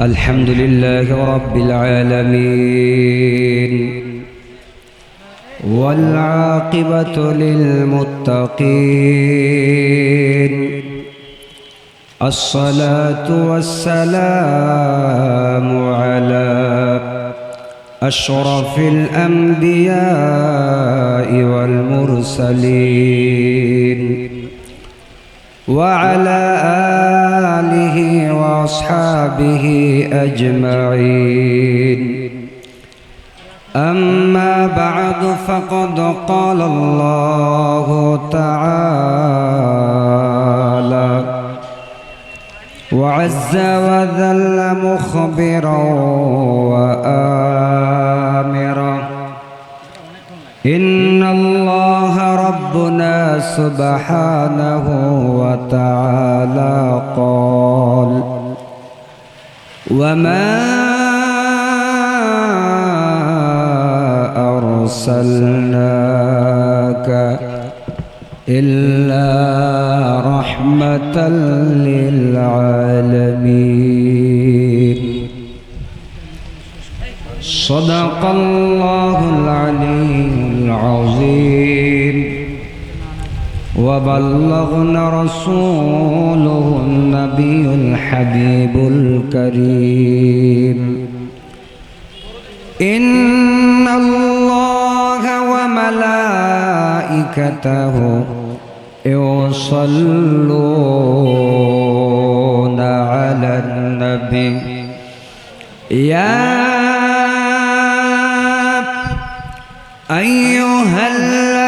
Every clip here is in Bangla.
الحمد لله رب العالمين والعاقبة للمتقين الصلاة والسلام على أشرف الأنبياء والمرسلين وعلى آله وأصحابه أجمعين. أما بعد فقد قال الله تعالى وعز وذل مخبرا وآمرا. إن الله ربنا سبحانه وتعالى قال وما أرسلناك إلا رحمة للعالمين. صدق الله العلي العظيم. وبلغنا رسوله النبي الحبيب الكريم. إن الله وملائكته يصلون على النبي. يا أيها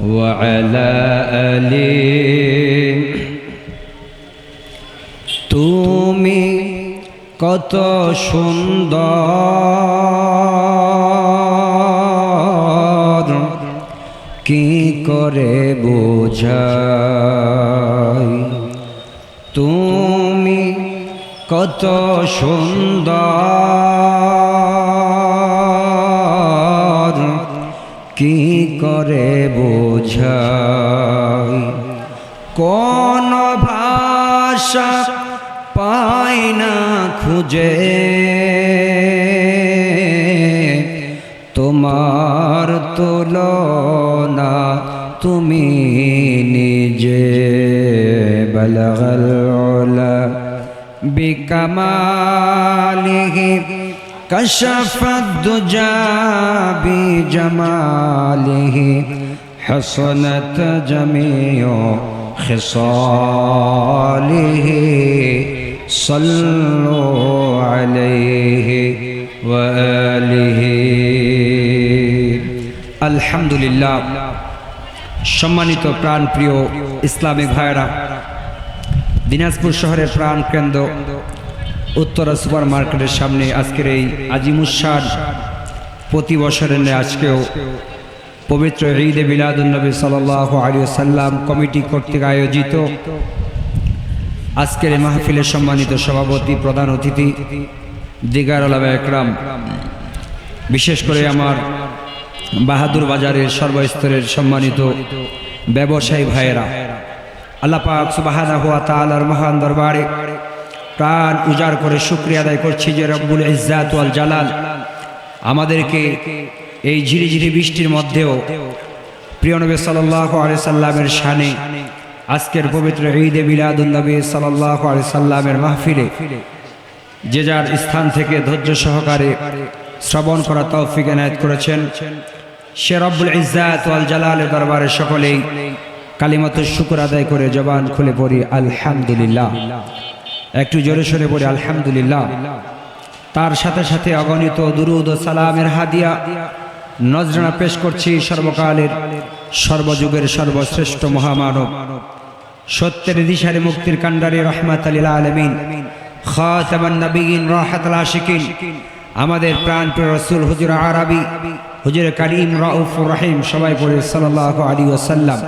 وعلى آله তুমি কত সুন্দর কি করে বোঝাই তুমি কত সুন্দর করে বোঝা কোন ভাষা পাই না খুঁজে তোমার তুলনা তুমি নিজে। বলগল বিকমালিহী كشف الدجى بجماله حصنت جميع خصاله صلوا عليه وآله الحمد لله সম্মানিত প্রাণপ্রিয় ইসলামিক ভাইরা দিনাজপুর শহরের প্রাণ কেন্দ্র উত্তরা সুপার মার্কেটের সামনে আজকের এই আজিমুসার প্রতি বছরের ন্যায় আজকেও পবিত্র ঈদে বিলাদুলনবী সাল্লাহ আলী সাল্লাম কমিটি কর্তৃক আয়োজিত আজকের এই মাহফিলের সম্মানিত সভাপতি, প্রধান অতিথি, দিগার আলামা একরাম, বিশেষ করে আমার বাহাদুর বাজারের সর্বস্তরের সম্মানিত ব্যবসায়ী ভাইয়েরা। আল্লাহ পাক সুবাহানা হুয়া তালার মহান দরবারে প্রাণ উজাড় করে শুক্রিয়া আদায় করছি যে রব্বুল ইজ্জাত ওয়াল জালাল। আমাদেরকে এই ঝিরিঝিরি বৃষ্টির মধ্যেও প্রিয় নবী সাল্লাহ আলি সাল্লামের শানে আজকের পবিত্র ঈদে বিলাদুল্নবী সাল্লাহ আলি সাল্লামের মাহফিলে যে যার স্থান থেকে ধৈর্য সহকারে শ্রবণ করা তৌফিক এনায়ত করেছেন সে রব্বুল ইজ্জাত ওয়াল জালালের দরবারে সকলেই কালিমাত শুকুর আদায় করে জবান খুলে পড়ি, আলহামদুলিল্লাহ। একটু জোরে সরে পড়ি, আলহামদুলিল্লাহ। তার সাথে সাথে অগণিত দুরুদ ও সালামের হাদিয়া নজরানা পেশ করছি সর্বকালের, সর্বযুগের সর্বশ্রেষ্ঠ মহামানব। সত্যের দিশারে মুক্তির কান্ডারে রহমাত আলীল আলমিন, খাতামান নবীন রাহাত আশিকিন, আমাদের প্রাণ প্রিয় রসুল হুজুর আরবি, হুজুর করিম রাউফ রহিম সবাই পড়ে সাল্লাহ আলী ওসাল্লাম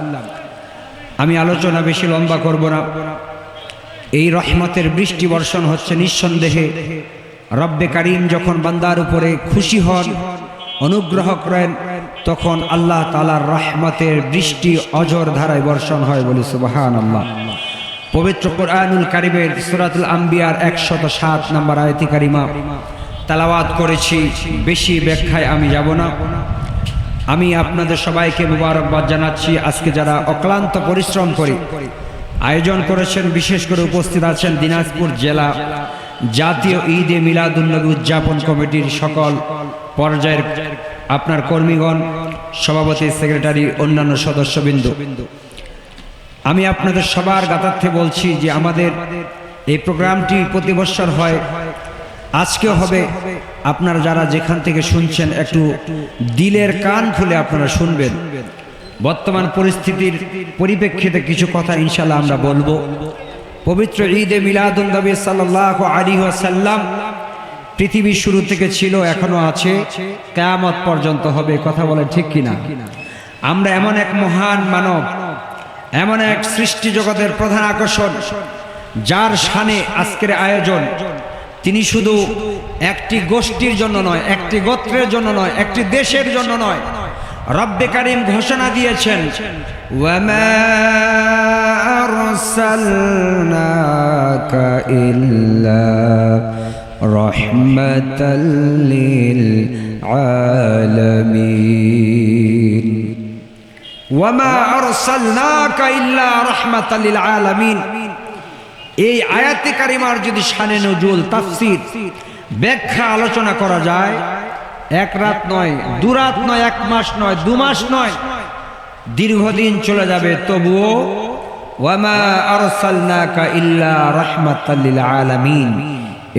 আমি আলোচনা বেশি লম্বা করব না। এই রহমতের বৃষ্টি বর্ষণ হচ্ছে নিঃসন্দেহে। রব্বে করিম যখন বান্দার উপরে খুশি হন অনুগ্রহ করেন তখন আল্লাহ তালার রহমতের বৃষ্টি অজর ধারায় বর্ষণ হয় বলে সুবাহান আল্লাহ পবিত্র কোরআনুল কারিমের সুরাতুল আম্বিয়ার একশত সাত নম্বর আয়তি কারিমা তালাওয়াত করেছি, বেশি ব্যাখ্যায় আমি যাব না। আমি আপনাদের সবাইকে মুবারকবাদ জানাচ্ছি, আজকে যারা অক্লান্ত পরিশ্রম করে আয়োজন করেছেন, বিশেষ করে উপস্থিত আছেন দিনাজপুর জেলা জাতীয় ঈদে মিলাদুন্নবী উদযাপন কমিটির সকল পর্যায়ের আপনার কর্মীগণ, সভাপতি, সেক্রেটারি, অন্যান্য সদস্যবৃন্দ। আমি আপনাদের সবার গাতার্থে বলছি যে আমাদের এই প্রোগ্রামটি প্রতি বছর হয়। আজকেও হবে। আপনারা যারা যেখান থেকে শুনছেন, একটু দিলের কান খুলে আপনারা শুনবেন। বর্তমান পরিস্থিতির পরিপ্রেক্ষিতে কিছু কথা ইনশাল্লাহ আমরা বলব। পবিত্র ঈদে মিলাদুলনবী সাল্লাহ আলী সাল্লাম পৃথিবীর শুরু থেকে ছিল, এখনও আছে। কেয়ামত পর্যন্ত হবে, কথা বলে ঠিক কিনা? আমরা এমন এক মহান মানব, এমন এক সৃষ্টি জগতের প্রধান আকর্ষণ, যার শানে আজকের আয়োজন। তিনি শুধু একটি গোষ্ঠীর জন্য নয়, একটি গোত্রের জন্য নয়, একটি দেশের জন্য নয় রব্বে কারিম ঘোষণা দিয়েছেন এই আয়াতে কারিমার যদি শানে নজুল তাফসির ব্যাখ্যা আলোচনা করা যায় এক রাত নয়, দু রাত নয়, এক মাস নয়, দু মাস নয়। দীর্ঘদিন চলে যাবে, তবুও আলামিন।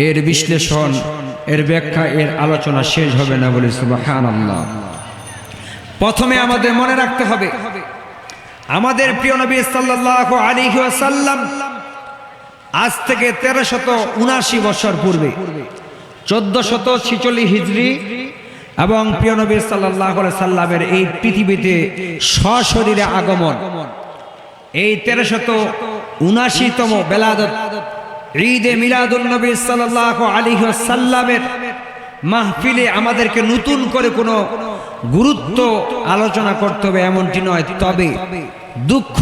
এর বিশ্লেষণ, এর ব্যাখ্যা, এর আলোচনা শেষ হবে না বলে সুবহানাল্লাহ। প্রথমে আমাদের মনে রাখতে হবে, আমাদের প্রিয় নবী আলাইহি ওয়াসাল্লাম আজ থেকে তেরো শত উনাশি বছর পূর্বে চোদ্দ শত ছিচল্লিশ হিজড়ি এবং প্রিয় নবী সাল্লাহ সাল্লামের এই পৃথিবীতে সশরীরে আগমন। এই তেরো শত উনাশিতম বেলাদত, ঈদে মিলাদুল নবী সাল্লাহ আলী সাল্লামের মাহফিলে আমাদেরকে নতুন করে কোনো গুরুত্ব আলোচনা করতে হবে এমনটি নয়, তবে দুঃখ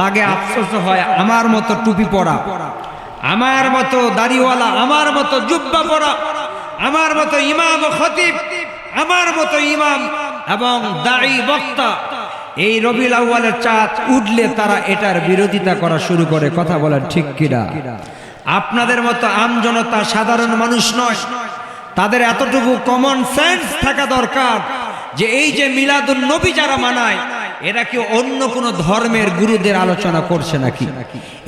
লাগে, আফসোস হয়, আমার মতো টুপি পরা, আমার মতো দাড়িওয়ালা, আমার মতো জুব্বা পরা, আমার মতো ইমাম খতিব আমার মতো ইমাম এবং দাড়ি বক্তা, এই রবিল আউ্বালের চাঁদ উঠলে তারা এটার বিরোধিতা করা শুরু করে। কথা বলার ঠিক কিনা? আপনাদের মতো আমজনতা সাধারণ মানুষ নয়। তাদের এতটুকু কমন সেন্স থাকা দরকার যে এই যে মিলাদুল নবী যারা মানায়, এরা কি অন্য কোন ধর্মের গুরুদের আলোচনা করছে নাকি?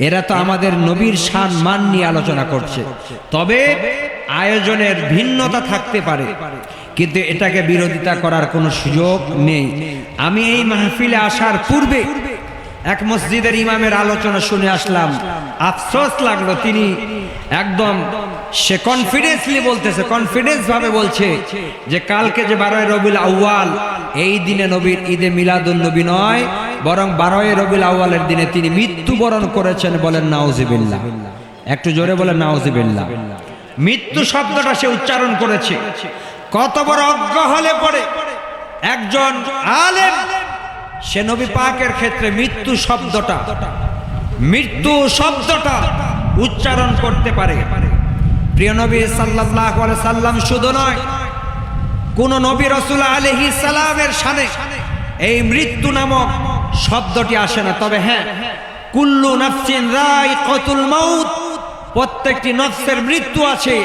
এরা তো আমাদের নবীর শান মান নিয়ে আলোচনা করছে। তবে আয়োজনের ভিন্নতা থাকতে পারে। কিন্তু এটাকে বিরোধিতা করার কোনো সুযোগ নেই। আমি এই মাহফিলে আসার পূর্বে এক মসজিদের ইমামের আলোচনা শুনে আসলাম। আফসোস লাগল তিনি একদম সে কনফিডেন্সলি বলতেছে কনফিডেন্স ভাবে বলছে যে কালকে যে বারোয় রবিল আউয়াল, এই দিনে নবীর ঈদে মিলাদুল নবী নয়, বরং বারোয় রবিল আউয়ালের দিনে তিনি মৃত্যুবরণ করেছেন বলেন নাউজিবিল্লাহ। একটু জোরে বলেন নাউজিবিল্লাহ। মৃত্যু শব্দটা সে উচ্চারণ করেছে। কত বড় অজ্ঞ হলে পড়ে একজন আলেম, সে নবী পাকের ক্ষেত্রে মৃত্যু শব্দটা মৃত্যু শব্দটা উচ্চারণ করতে পারে। প্রিয় নবী আলাইহি সাল্লাম শুধু নয়, কোন নবী রাসূল আলাইহি সালামের সানে এই মৃত্যু নামক শব্দটি আসে না। তবে হ্যাঁ কুল্লু নাফসিন রাইকাতুল মাউত প্রত্যেকটি নফসের মৃত্যু আছে।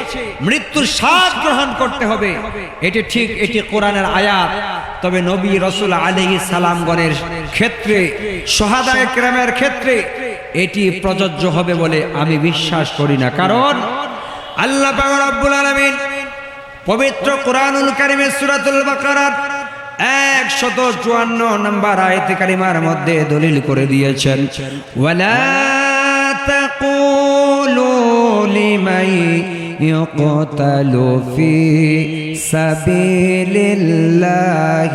মৃত্যুর স্বাদ গ্রহণ করতে হবে। এটি ঠিক এটি কোরআনের আয়াত। তবে নবী রসুল আলহি সালামগণের ক্ষেত্রে সহাদায় ক্রামের ক্ষেত্রে এটি প্রযোজ্য হবে বলে আমি বিশ্বাস করি না। কারণ আল্লাহ পাগর আব্বুল আলমিন পবিত্র কোরআনুল কারিমে সুরাতুল বাকারার একশত চুয়ান্ন নম্বর আয়তিকারিমার মধ্যে দলিল করে দিয়েছেন। ওয়ালা لمن يقتل في سبيل الله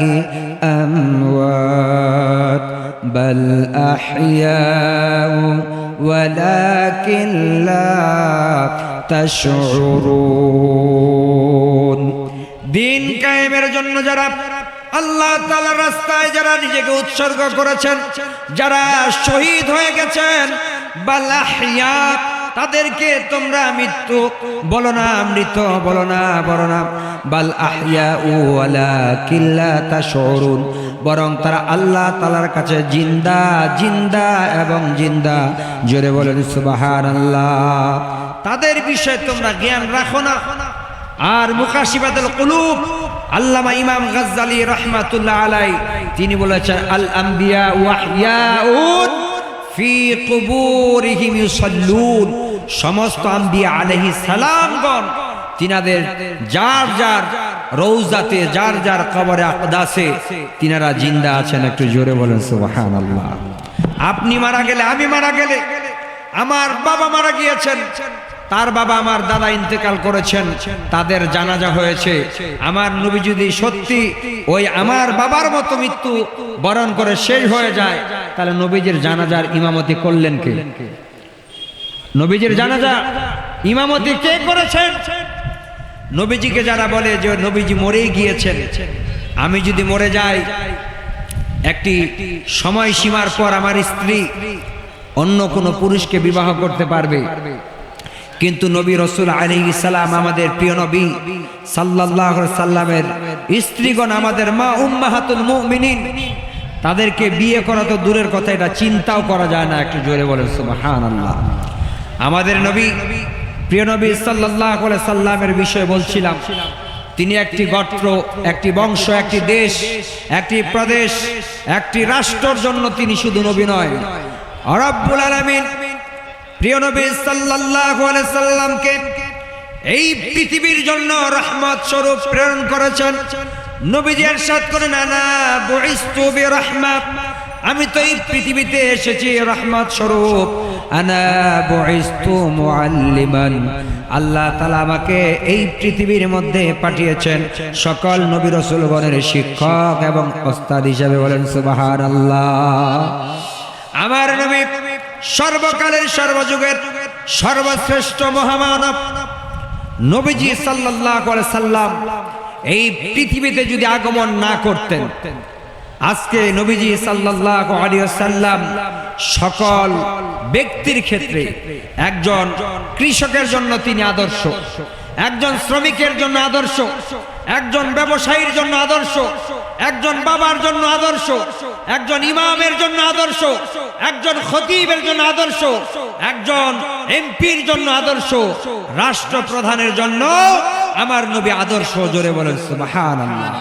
أموات بل أحياء ولكن لا تشعرون দিন কায়েমের জন্য যারা আল্লাহ তাআলার রাস্তায় যারা নিজেকে উৎসর্গ করেছেন যারা শহীদ হয়ে গেছেন বালাহিয়া তাদেরকে তোমরা মৃত্যু, বলো না মৃত, বলো না বলো না। বাল আহিয়া ওয়ালা কিল্লা তাশউরুন। বরং তারা আল্লাহ তালার কাছে জিন্দা জিন্দা এবং জিন্দা। জোরে বলেন, সুবহানাল্লাহ। তাদের বিষয়ে তোমরা জ্ঞান রাখো না। আর মুকাশিবাতুল কুলুব, আল্লামা ইমাম গাজ্জালি রাহমাতুল্লাহ আলাই তিনি বলেছেন আল আম্বিয়া ওয়াহইয়াউন ফি কুবুরিহিম ইউসাল্লুন। সমস্ত আম্বিয়া আলাইহিস সালামগণ, তিনাদের যার যার রৌজাতে যার যার কবরে আকদাসে, তিনারা জিন্দা আছেন। একটু জোরে বলেন, সুবহানাল্লাহ। আপনি মারা গেলে, আমি মারা গেলে, আমার বাবা মারা গিয়েছেন। তার বাবা আমার দাদা ইন্তেকাল করেছেন, তাদের জানাজা হয়েছে। আমার নবী যদি সত্যি ওই আমার বাবার মতো মৃত্যু বরণ করে শেষ হয়ে যায়, তাহলে নবীজির জানাজার ইমামতি করলেন কে? নবীজির জানাজা ইমামতি কে করেছেন? নবীজিকে যারা বলে যে নবীজি মরেই গিয়েছেন, আমি যদি মরে যাই, একটি সময় সীমার পর আমার স্ত্রী অন্য কোনো পুরুষকে বিবাহ করতে পারবে? কিন্তু নবী রসুল আলী ইসালাম আমাদের প্রিয় নবী সাল্লাহ সাল্লামের স্ত্রীগণ আমাদের মা উম্মাহাতুল মুমিনিন। তাদেরকে বিয়ে করা তো দূরের কথা, এটা চিন্তাও করা যায় না, একটু জোরে বলেন সুবহান আল্লাহ আমাদের নবী, প্রিয় নবী সাল্লাহ সাল্লামের বিষয়ে বলছিলাম, তিনি একটি গত্র, একটি বংশ, একটি দেশ, একটি প্রদেশ, একটি রাষ্ট্রর জন্য তিনি শুধু নবী নয়, রব্বুল আলামিন প্রিয় নবী সাল্লাল্লাহু আলাইহি সাল্লামকে এই পৃথিবীর জন্য রহমত স্বরূপ প্রেরণ করেছেন নবীজি ارشاد করেন আনা বুইস্তু বিরহমাত আমি তো এই পৃথিবীতে এসেছি রহমত স্বরূপ আনা বুইস্তু মুআল্লিমান আল্লাহ তাআলা আমাকে এই পৃথিবীর মধ্যে পাঠিয়েছেন সকল নবী রাসূলগণের শিক্ষক এবং ওস্তাদ হিসেবে বলেন সুবহানাল্লাহ আমার নবী সর্বকালের সর্বযুগের সর্বশ্রেষ্ঠ মহামানব নবীজি সাল্লাম এই পৃথিবীতে যদি আগমন না করতেন, আজকে নবীজি সাল্লাম সকল ব্যক্তির ক্ষেত্রে একজন কৃষকের জন্য তিনি আদর্শ, একজন শ্রমিকের জন্য আদর্শ, একজন ব্যবসায়ীর জন্য আদর্শ, একজন বাবার জন্য আদর্শ একজন ইমামের জন্য আদর্শ একজন খতিবের জন্য আদর্শ একজন এমপির জন্য আদর্শ রাষ্ট্রপ্রধানের জন্য আমার নবী আদর্শ জোরে বলেন সুবহানাল্লাহ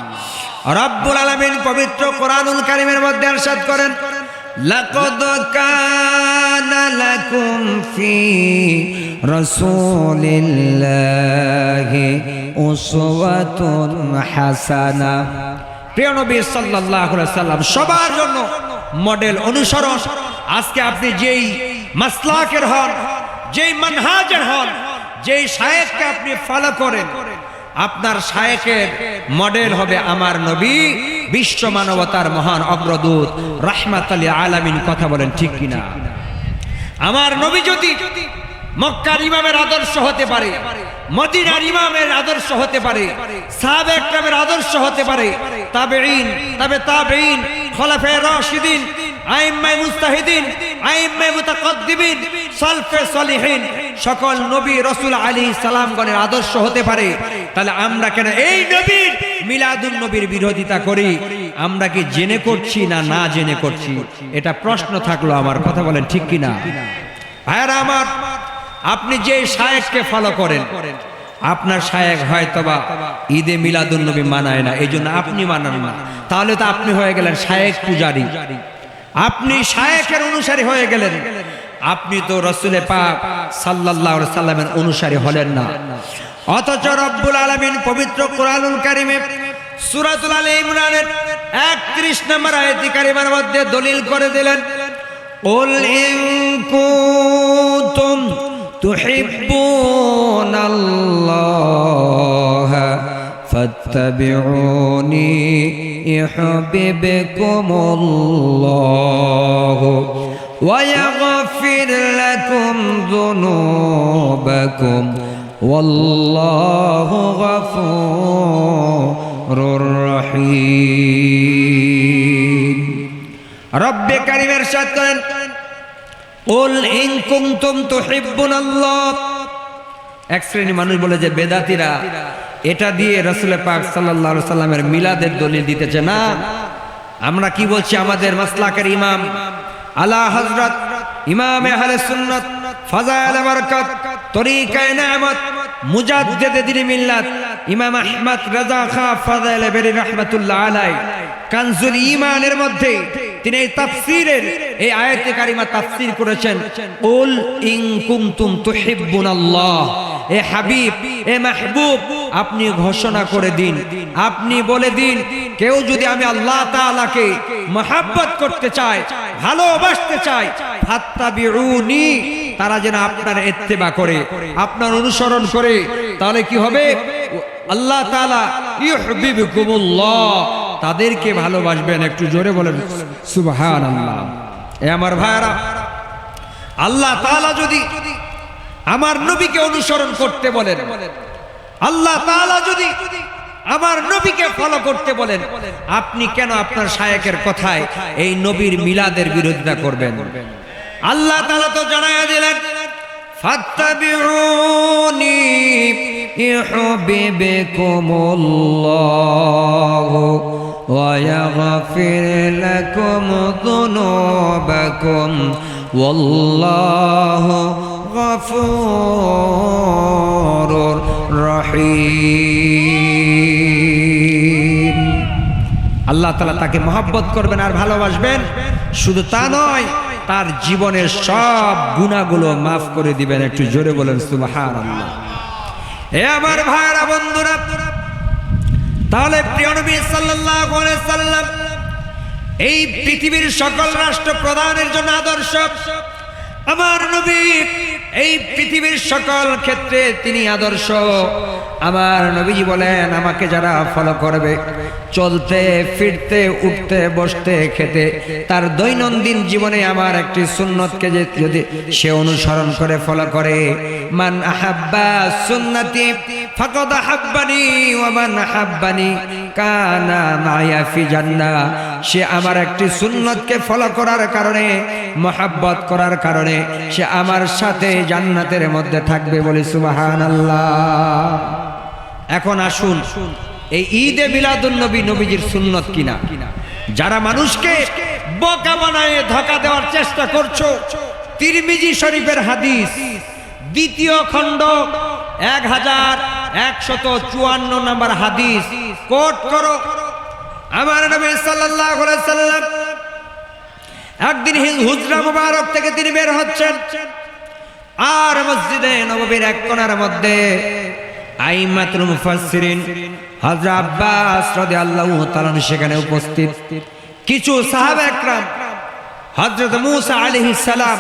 রব্বুল আলামিন পবিত্র কোরআনুল কারীমের মধ্যে ارشاد করেন লাকাদ কানা লাকুম ফি রাসূলিল্লাহি উসওয়াতুন হাসানা প্রিয় নবী সাল্লাল্লাহু সাল্লাম, সবার জন্য মডেল অনুসরণ। আজকে আপনি যেই মাসলাকের হন, যেই মানহাজের হন, যেই শায়েখকে আপনি ফলো করেন, আপনার শায়েকের মডেল হবে আমার নবী, বিশ্ব মানবতার মহান অগ্রদূত রাহমাত আলী আলামিন, কথা বলেন ঠিক কিনা? আমার নবী যদি মক্কার ইমামের আদর্শ হতে পারে, মদিনার ইমামের আদর্শ হতে পারে, সাহাবে একরামের আদর্শ হতে পারে, তাবেঈন, তবে তাবেঈন খলাফে রাশিদিন মুস্তাহিদিন সালফে সলিহিন, সকল নবী রসুল আলী সালামগণের আদর্শ হতে পারে। তাহলে আমরা কেন এই নবীর মিলাদুন নবীর বিরোধিতা করি? আমরা কি জেনে করছি না না জেনে করছি? এটা প্রশ্ন থাকল আমার, কথা বলেন ঠিক কিনা? ভাইয়ারা আমার আপনি যে শায়েককে ফলো করেন আপনার শায়েক হয়তোবা ঈদে মিলাদুন নবী মানায় না এই জন্য আপনি মানান না তাহলে তো আপনি হয়ে গেলেন শায়েক পূজারী আপনি শায়েকের অনুসারী হয়ে গেলেন আপনি তো রসুলে পাক সাল্লাল্লাহু আলাইহি সাল্লামের অনুসারী হলেন না অথচ রব্বুল আলামিন পবিত্র কোরআনুল কারিমে সূরাতুল আলে ইমরানের 31 নম্বর আয়াতি কারিমার মধ্যে দলিল করে দিলেন قل إن كنتم تحبون الله فاتبعوني يحببكم الله ويغفر لكم ذنوبكم والله غفور رحيم رب كريم ارشاد করেন ওল ইন কুমতুম তো হেব্বুন এক শ্রেণি মানুষ বলে যে, বেদাতিরা, এটা দিয়ে রসুল পাক সাল্লা সাল্লামের মিলাদের দলিল দিতেছে না। আমরা কি বলছি? আমাদের মাসলাকের ইমাম আলা হজরত ইমাম আহলে সুন্নত ফাজায়াল বরকত, তরিকায় নেয়ামত, মুজাদ্দেদে দিনী মিল্লাত ইমাম আহমদ রাজা খা ফাজায়াল বেরি রহমাতুল্লাহ আলাই কানজুল ইমানের মধ্যে তিনি এই তাফসীরের এই আয়াতে কারিমা তাফসীর করেছেন উল ইন কুনতুম তুহিব্বুনাল্লাহ এ হাবিব, এ মাহবুব, আপনি ঘোষণা করে দিন, আপনি বলে দিন, কেউ যদি আমি আল্লাহ তাআলাকে মহাব্বত করতে চায় ভালোবাসতে চায় ফাত্তাবিউনি তারা যেন আপনার ইত্তেবা করে, আপনার অনুসরণ করে, তাহলে কি হবে? আল্লাহ তাআলা ইউহিব্বুকুমুল্লাহ তাদেরকে ভালোবাসবেন, একটু জোরে বলেন, সুবহানাল্লাহ। এ আমার ভাইরা আল্লাহ তাআলা যদি আমার নবীকে অনুসরণ করতে বলেন, আল্লাহ তাআলা যদি আমার নবীকে ফলো করতে বলেন, আপনি কেন আপনার শায়েকের কথায় এই নবীর মিলাদের বিরোধিতা করবেন? আল্লাহ তাআলা তো জানায়া দিলেন, ফাত্তাবিউনি ইউহিব্বুকুমুল্লাহ ويغفر لكم ذنوبكم والله غفور رحيم আল্লাহ তালা তাকে মহাব্বত করবেন আর ভালোবাসবেন শুধু তা নয় তার জীবনের সব গুণাগুলো মাফ করে দিবেন একটু জোরে বলেন সুবাহান আল্লাহ এ আমার ভাইরা বন্ধুরা তাহলে প্রিয় নবী সাল্লাম এই পৃথিবীর সকল রাষ্ট্র প্রধানের জন্য আদর্শ। আমার নবী, এই পৃথিবীর সকল ক্ষেত্রে তিনি আদর্শ। আমার নবীজি বলেন, আমাকে যারা ফলো করবে, চলতে, ফিরতে, উঠতে, বসতে, খেতে, তার দৈনন্দিন জীবনে আমার একটি সুন্নতকে যে যদি সে অনুসরণ করে ফলো করে। মান আহাব্বা সুন্নতি আহাব্বানি ওয়া মান আহাব্বানি কানা মায়া ফি জান্নাহ সে আমার একটি সুন্নতকে ফলো করার কারণে, মহাব্বত করার কারণে সে আমার সাথে জান্নাতের মধ্যে থাকবে বলে সুবহানাল্লাহ। এখন আসুন, এই ঈদে মিলাদুন নবী নবীজির সুন্নত কিনা? যারা মানুষকে বোকা বানায়, ধোকা দেওয়ার চেষ্টা করছ, তিরমিজি শরীফের হাদিস, দ্বিতীয় খণ্ড, এক হাজার একশত চুয়ান্ন নম্বর হাদিস। কোট করো। আমার নবী সাল্লাল্লাহু আলাইহি সাল্লাম একদিন হুজরা মুবারক থেকে তিনি বের হচ্ছেন। আর মসজিদে নববীর এক কোণার মধ্যে আইমাতুল মুফাসসিরিন হযরত আব্বাস রাদিয়াল্লাহু তাআলা সেখানে উপস্থিত। কিছু সাহাবা একরাম, হযরত মূসা আলাইহিস সালাম,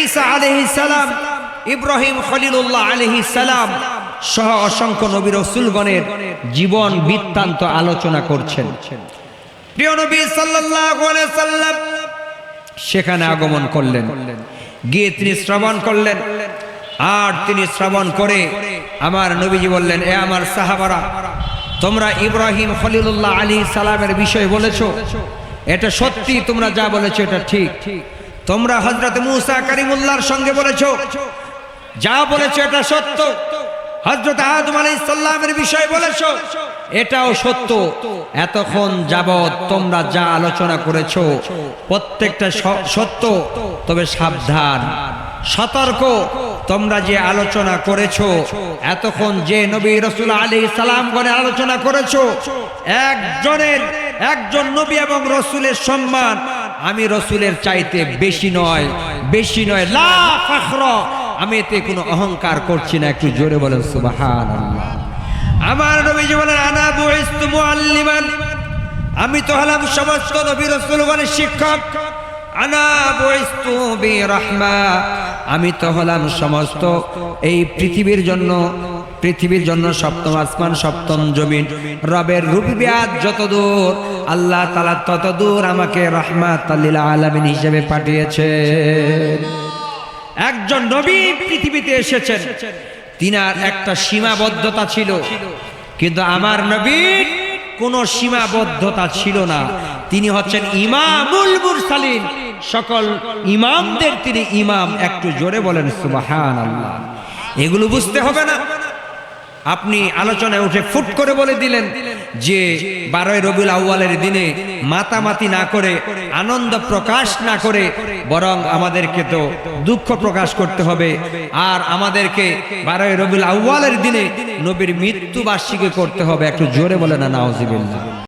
ঈসা আলাইহিস সালাম, ইব্রাহিম খলিলুল্লাহ আলাইহিস সালাম সহ অসংখ্য নবী রাসূলগণের জীবন বৃত্তান্ত আলোচনা করছেন। প্রিয় নবী সাল্লাম সেখানে আগমন করলেন। গিয়ে তিনি শ্রবণ করলেন। আর তিনি শ্রবণ করে আমার নবীজি বললেন, এ আমার সাহাবারা, তোমরা ইব্রাহিম খলিলুল্লাহ আলী সালামের বিষয় বলেছ। এটা সত্যি, তোমরা যা বলেছ এটা ঠিক। তোমরা হজরত মুসা করিমুল্লাহর সঙ্গে বলেছ। যা বলেছ এটা সত্য। হজরত আদম আলী সাল্লামের বিষয় বলেছ? এটাও সত্য। এতক্ষণ যাবৎ তোমরা যা আলোচনা করেছ, প্রত্যেকটা সত্য, তবে সাবধান। সতর্ক, তোমরা যে আলোচনা করেছ, এতক্ষণ যে নবী রসুল আলী সালামগণের আলোচনা করেছ, একজনের, একজন নবী এবং রসুলের সম্মান আমি রসুলের চাইতে বেশি নয় বেশি নয়, লা ফখর আমি এতে কোনো অহংকার করছি না, একটু জোরে বলেন, সুবহানাল্লাহ। আমার নবীজি বলেন, আনা বুইস্তু মুআল্লিমান। আমি তো হলাম সমস্ত নবী রাসূলগণের শিক্ষক। আনা বুইস্তু বিরহমা। আমি তো হলাম সমস্ত এই পৃথিবীর জন্য পৃথিবীর জন্য সপ্তম আসমান, সপ্তম জমিন। রবের রূপবিয়াদ যত দূর আল্লাহ তালা তত দূর আমাকে রহমাত আলামিন হিসেবে পাঠিয়েছে। একজন নবী পৃথিবীতে এসেছেন। তিনার একটা সীমাবদ্ধতা ছিল। কিন্তু আমার নবীর কোনো সীমাবদ্ধতা ছিল না। তিনি হচ্ছেন ইমামুল মুরসালিন। সকল ইমামদের তিনি ইমাম। একটু জোরে বলেন সুবাহান এগুলো বুঝতে হবে না। আপনি আলোচনায় উঠে ফুট করে বলে দিলেন যে বারোই রবিউল আউ্বালের দিনে মাতামাতি না করে, আনন্দ প্রকাশ না করে, বরং আমাদেরকে তো দুঃখ প্রকাশ করতে হবে। আর আমাদেরকে বারোই রবিউল আউ্বালের দিনে নবীর মৃত্যু বার্ষিকী করতে হবে। একটু জোরে বলে না নাওজিবিল্লাহ